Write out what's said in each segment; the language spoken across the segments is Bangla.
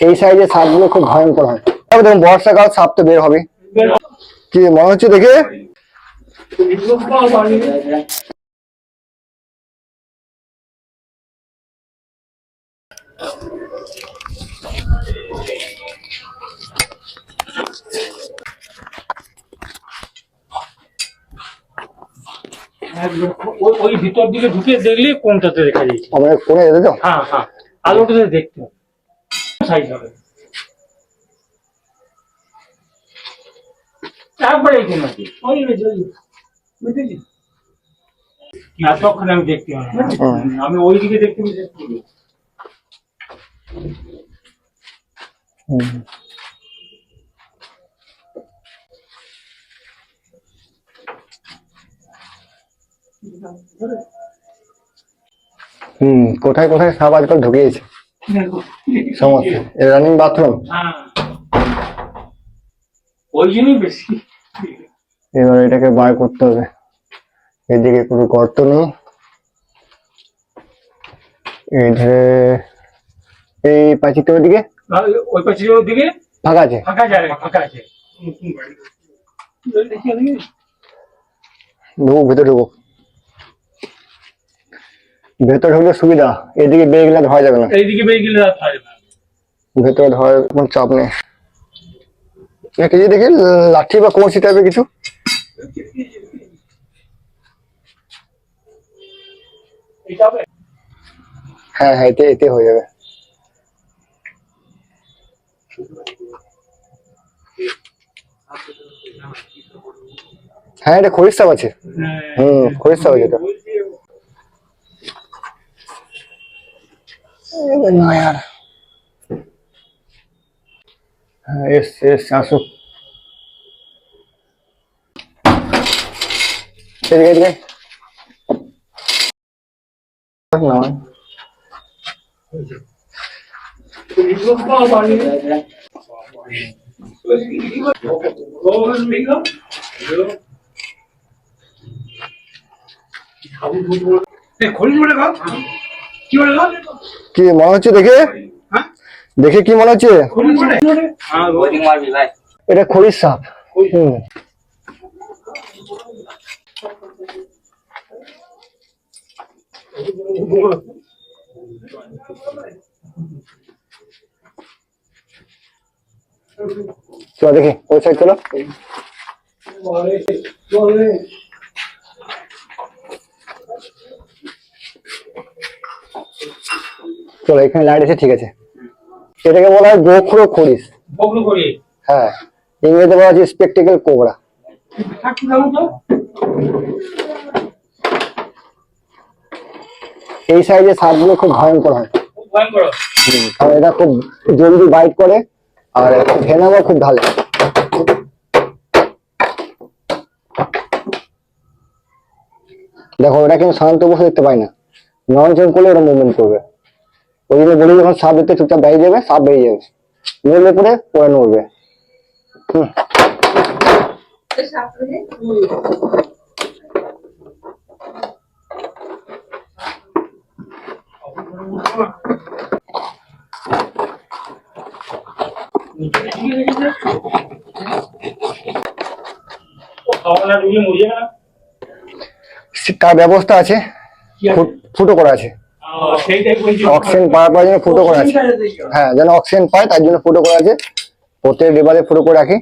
এই সাইজে সাপগুলো খুব ভয়ঙ্কর হয়। তবে দেখুন বর্ষাকাল সাপ তো বের হবে কি মনে হচ্ছে দেখে? ওই- ভিতর দিকে ঢুকে দেখলে কোনটাতে দেখা যাচ্ছে। আমরা কোনে যেতে তো হ্যাঁ হ্যাঁ। আলোটাতে দেখতে সাইজ হবে। তারপরে এই কোন আছে। ওই। বুঝলি? এতক্ষণ আমি দেখতে পাই আমি ওই দিকে দেখতে। হুম। কোথায় কোথায় সাপ আজকাল ঢুকিয়েছে সমস্ত রানিং বাথরুম ওই জন্যই বেশি। এবার এটাকে বার করতে হবে। এদিকে কোনো গর্ত নেই। এই পাঁচিটার দিকে ওই পাশে দিকে ফাঁকা আছে। ফাঁকা যায় ফাঁকা আছে। ওদিকে। ঢুকুক ভেতরে ঢুকুক ভেতরে ঢুকলে সুবিধা এদিকে বেরিয়ে গেলে ধরা যাবে না। এইদিকে বেরিয়ে গেলে আর থাকবে না। ভেতরে ধরার কোনো চাপ নেই। একটা যে দেখি লাঠি বা কৌশি টাইপের কিছু? হ্যাঁ হ্যাঁ এতে এতে হয়ে যাবে। হ্যাঁ এটা খরিস সাপ আছে হুম খরিস সাপ আছে এটা। এবার না यार হ্যাঁ এস এস আসুক এদিকে এদিকে না খড়ি বলে গাছ কি বলে গাছ কি মনে হচ্ছে দেখে? দেখে কি মনে হচ্ছে? এটা খরিস সাপ। চলো দেখি, ওই সাইড চলো। চলো এখানে লাইট আছে ঠিক আছে। এটাকে বলা হয় গোখরো খরিস হ্যাঁ ইংরেজিতে বলা হচ্ছে স্পেকটিক্যাল কোবরা। এই সাইজের সাপগুলো খুব ভয়ঙ্কর হয়। কারণ এটা খুব জলদি বাইট করে আর ভেনামও খুব ভালো দেখো ওটা কিন্তু শান্ত বসে দেখতে পায় না। নরম করলে ওরা মুভমেন্ট করবে। ওই জন্য বলি যখন সাপ দেখতে চুপচাপ বেরিয়ে যাবে সাপ বেরিয়ে যাবে। নড়লে পরে ওরা নড়বে। হুম। তার ব্যবস্থা আছে ফুটো করা আছে। অক্সিজেন পাওয়ার পর জন্য ফুটো করা আছে। হ্যাঁ যেন অক্সিজেন পায় তার জন্য ফুটো করা আছে। প্রত্যেক রেবারে ফুটো করে রাখি।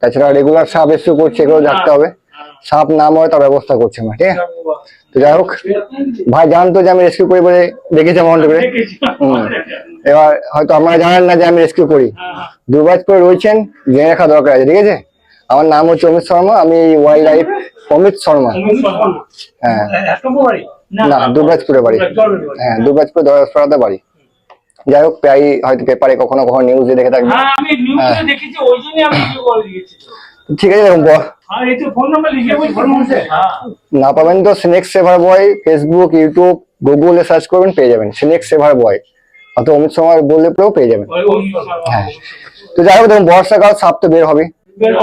তাছাড়া রেগুলার সাপ এসে করছে এগুলো দেখতে হবে। সাপ না মরে তার ব্যবস্থা করছে আমরা ঠিক আছে? তো যাই হোক ভাই জানতো যে আমি রেস্কিউ করি বলে দেখেছে করে হুম। এবার হয়তো আপনারা জানেন না যে আমি রেস্কিউ করি। হ্যাঁ, হ্যাঁ। করে রয়েছেন জেনে রাখা দরকার আছে ঠিক আছে? আমার নাম হচ্ছে অমিত শর্মা আমি ওয়াইল্ড লাইফ অমিত শর্মা। হ্যাঁ? না দুবরাজপুরে বাড়ি। হ্যাঁ দুবরাজপুরে দশপাড়াতে বাড়ি। যাই হোক প্রায় হয়তো পেপারে কখনো কখনো নিউজে দেখে থাকবে। হ্যাঁ দিয়েছি ঠিক আছে দেখুন হ্যাঁ না পাবেন তো সিনেক্স সেভার বয় ফেসবুক ইউটিউব গুগলে সার্চ করবেন পেয়ে যাবেন। সিনেক্স সেভার বয় অথবা অমিত শর্মা বললে পরেও পেয়ে যাবেন। হ্যাঁ। তো যাই হোক দেখুন বর্ষাকাল সাপ তো বের হবে।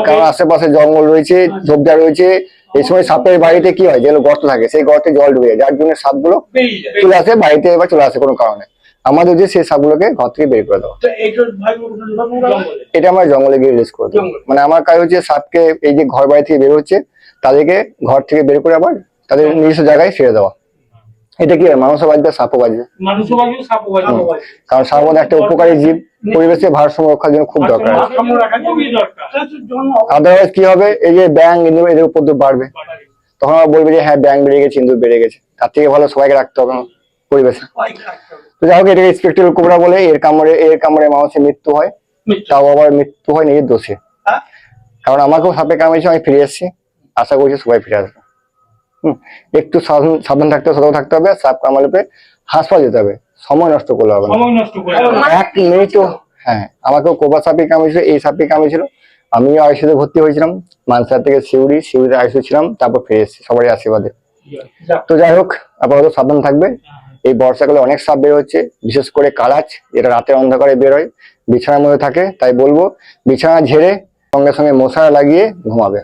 কারণ আশেপাশে জঙ্গল রয়েছে ঝোপঝাড় রয়েছে এই সময় সাপের বাড়িতে কি হয়? যেগুলো গর্ত থাকে সেই গর্তে জল ডুবে যার জন্য সাপগুলো চলে আসে বাড়িতে এবার চলে আসে কোনো কারণে। আমাদের যে সেই সাপগুলোকে ঘর থেকে বের করে দেওয়া। এটা আমার জঙ্গলে গিয়ে রিলিজ করে দেবো। মানে আমার কাজ হচ্ছে সাপকে এই যে ঘর বাড়ি থেকে বের হচ্ছে তাদেরকে ঘর থেকে বের করে আবার তাদের নিজস্ব জায়গায় ফিরে দেওয়া। এটা কি মানুষও বাজবে সাপও বাজবে কারণ সাপ একটা উপকারী জীব। পরিবেশে ভারসাম্য রক্ষার জন্য খুব দরকার। আদারওয়াইজ কি হবে? এই যে ব্যাং ইন্দুর এদের উপর বাড়বে। তখন আবার বলবে যে হ্যাঁ ব্যাং বেড়ে গেছে ইন্দুর বেড়ে গেছে। তার থেকে ভালো সবাইকে রাখতে হবে পরিবেশে। তো যাই হোক এটাকে স্পেকট্রাল কোবরা বলে। এর কামড়ে এর কামড়ে মানুষের মৃত্যু হয়। তাও আবার মৃত্যু হয় নিজের দোষে। হ্যাঁ? কারণ আমাকেও সাপে কামড়েছে আমি ফিরে এসেছি। আশা করছি সবাই ফিরে আসবে। একটু সাবধান সাবধান থাকতে হবে সতর্ক থাকতে হবে সাপ কামড়ে পেয়ে হাসপাতাল যেতে হবে। সময় নষ্ট করলে হবে না। সময় নষ্ট এক মিনিটও হ্যাঁ আমাকেও কোবা সাপে কামিয়েছিল এই সাপে কামিয়েছিল আমিও আইসিতে ভর্তি হয়েছিলাম মানসার থেকে শিউড়ি শিউড়িতে আইসিউ ছিলাম তারপর ফিরে এসেছি সবারই আশীর্বাদে। তো যাই হোক আপাতত সাবধান থাকবে। এই বর্ষাকালে অনেক সাপ বের হচ্ছে বিশেষ করে কালাচ যেটা রাতের অন্ধকারে বের হয় বিছানার মধ্যে থাকে তাই বলব বিছানা ঝেড়ে সঙ্গে সঙ্গে মশারা লাগিয়ে ঘুমাবে।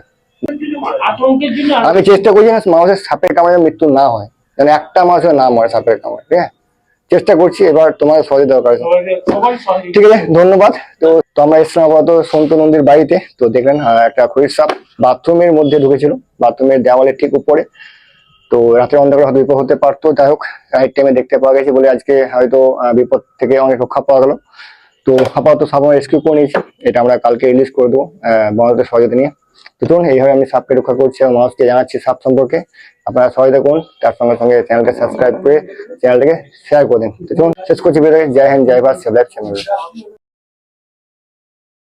আমি চেষ্টা করছি না মানুষের সাপের কামড়ে মৃত্যু না হয়। যেন একটা মানুষের না মরে সাপের কামড়ে ঠিক আছে? চেষ্টা করছি এবার তোমাদের সহজে দরকার ঠিক আছে ধন্যবাদ। তো তো আমরা এসেছিলাম আপাতত সন্তু নন্দীর বাড়িতে। তো দেখলেন একটা খরির সাপ বাথরুমের মধ্যে ঢুকেছিল। বাথরুমের দেওয়ালের ঠিক উপরে। তো রাতের অন্ধকারে হয়তো বিপদ হতে পারতো। যাই হোক রাইট টাইমে দেখতে পাওয়া গেছে বলে আজকে হয়তো বিপদ থেকে অনেক রক্ষা পাওয়া গেল। তো আপাতত সাপ রেস্কিউ করে নিয়েছি। এটা আমরা কালকে রিলিজ করে দেবো বনদের সহযোগিতা নিয়ে। তো চলুন, এইভাবে আমি সাপকে রক্ষা করছি এবং মানুষকে জানাচ্ছি সাপ সম্পর্কে। আপনারা সহায়তা করুন, তার সঙ্গে সঙ্গে চ্যানেলকে সাবস্ক্রাইব করে চ্যানেলটাকে শেয়ার করে দিন। তো চলুন, শেষ করছি বেরোয় জয় হিন্দ, জয় ভারত সেভ